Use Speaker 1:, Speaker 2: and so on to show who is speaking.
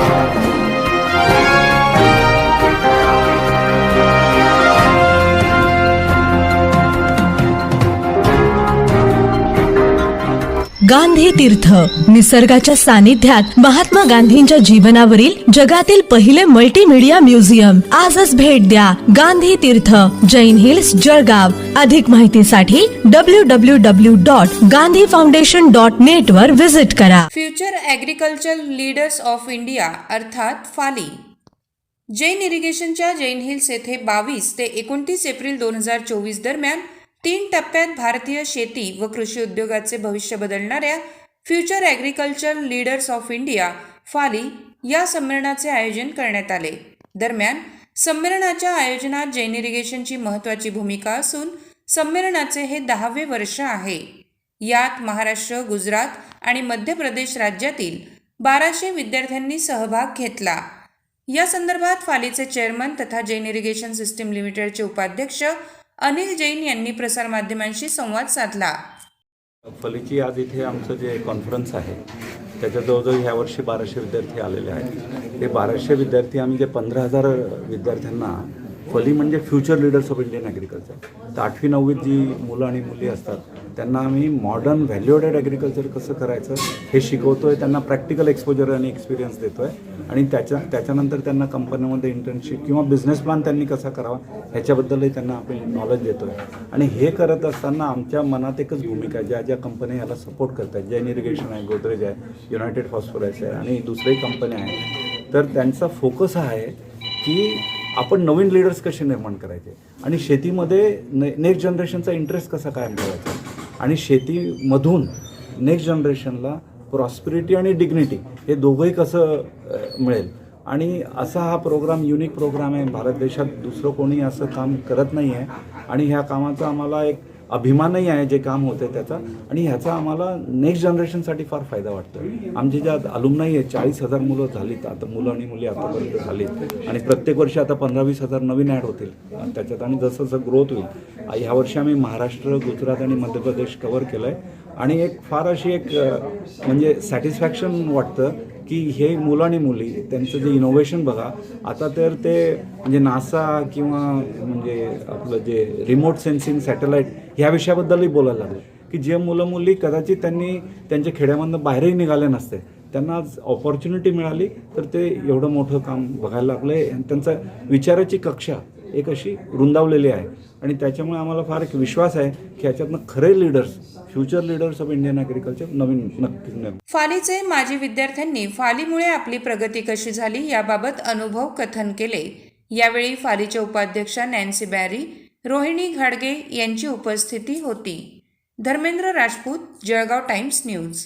Speaker 1: Thank you. Gandhi तीर्थ. निसर्गाच्या सानिध्यात महात्मा गांधींच्या जीवनावरील जगातील पहिले मल्टीमीडिया म्युझियम आजच भेट द्या गांधी तीर्थ. जैन हिल्स जळगाव. अधिक माहितीसाठी W W W dot Gandhi Foundation dot net वर व्हिजिट करा.
Speaker 2: Future Agriculture Leaders of India अर्थात फाली जैन इरिगेशनच्या जैन हिल्स येथे बावीस ते एकोणतीस एप्रिल दोन हजार चोवीस दरम्यान तीन टप्प्यात भारतीय शेती व कृषी उद्योगाचे भविष्य बदलणाऱ्या Future Agriculture Leaders of India FALI या संमेलनाचे आयोजन करण्यात आले. दरम्यान संमेलनाच्या आयोजनात जैन इरिगेशनची महत्त्वाची भूमिका असून संमेलनाचे हे दहावे वर्ष आहे. यात महाराष्ट्र गुजरात आणि मध्य प्रदेश राज्यातील बाराशे विद्यार्थ्यांनी सहभाग घेतला. या संदर्भात फालीचे चेअरमन तथा जैन इरिगेशन सिस्टीम लिमिटेडचे उपाध्यक्ष अनिल जैन यांनी प्रसारमाध्यमांशी संवाद साधला.
Speaker 3: फलीची आज इथे आमचं जे कॉन्फरन्स आहे त्याच्या जवळजवळ ह्या वर्षी बाराशे विद्यार्थी आलेले आहेत. ते बाराशे विद्यार्थी आम्ही जे पंधरा हजार विद्यार्थ्यांना फली म्हणजे Future Leaders of Indian Agriculture तर आठवी नववीत जी मुलं आणि मुली असतात त्यांना आम्ही मॉडर्न व्हॅल्युएडेड ॲग्रिकल्चर कसं करायचं हे शिकवतो आहे त्यांना प्रॅक्टिकल एक्सपोजर आणि एक्सपिरियन्स देतो आहे आणि त्याच्या त्याच्यानंतर त्यांना कंपनीमध्ये इंटर्नशिप किंवा बिझनेस प्लॅन त्यांनी कसा करावा ह्याच्याबद्दलही त्यांना आपण नॉलेज देतो आहे आणि हे करत असताना आमच्या मनात एकच भूमिका आहे ज्या ज्या कंपन्या याला सपोर्ट करतात जैन इरिगेशन आहे गोदरेज आहे युनायटेड फॉस्फरस आहे आणि दुसरेही कंपन्या आहेत. तर त्यांचा फोकस हा आहे की आपण नवीन लीडर्स कसे निर्माण करायचे? आणि शेतीमध्ये ने नेक्स्ट जनरेशनचा इंटरेस्ट कसा कायम ठेवायचा? आणि शेतीमधून नेक्स्ट जनरेशनला प्रॉस्पिरिटी आणि डिग्निटी हे दोघंही कसं मिळेल. आणि असा हा प्रोग्राम युनिक प्रोग्राम आहे. भारत देशात दुसरं कोणी असं काम करत नाही आहे आणि ह्या कामाचा आम्हाला एक अभिमानही आहे जे काम होते त्याचा. आणि ह्याचा आम्हाला नेक्स्ट जनरेशनसाठी फार फायदा वाटतो आमची ज्या अलुमनाई आहे चाळीस हजार मुलं झालीत. आता मुलं आणि मुली आतापर्यंत झालीत. आणि प्रत्येक वर्षी आता पंधरा वीस हजार नवीन ॲड होतील. त्याच्यात आणि जसं जसं ग्रोथ होईल. ह्या वर्षी आम्ही महाराष्ट्र गुजरात आणि मध्य प्रदेश कवर केलं आहे आणि एक फार अशी एक म्हणजे सॅटिस्फॅक्शन वाटतं की हे मुलं आणि मुली त्यांचं जे इनोव्हेशन बघा आता तर ते म्हणजे नासा किंवा म्हणजे आपलं जे रिमोट सेन्सिंग सॅटेलाईट ह्या विषयाबद्दलही बोलायला लागले. की जे मुलं मुली कदाचित त्यांनी त्यांच्या खेड्यामधनं बाहेरही निघाले नसते त्यांना आज ऑपॉर्च्युनिटी मिळाली तर ते एवढं मोठं काम बघायला लागलं. आहे त्यांचा विचाराची कक्षा एक अशी रुंदावलेली आहे. आणि त्याच्यामुळे आम्हाला फार एक विश्वास आहे की ह्याच्यातनं खरे leaders Future Leaders of Indian Agriculture नवीन नक्की
Speaker 2: फालीचे माजी विद्यार्थ्यांनी फालीमुळे आपली प्रगती कशी झाली याबाबत अनुभव कथन केले. यावेळी फालीच्या उपाध्यक्षा नॅन्सी बॅरी रोहिणी घाडगे यांची उपस्थिती होती. Dharmendra Rajput Jalgaon Times News.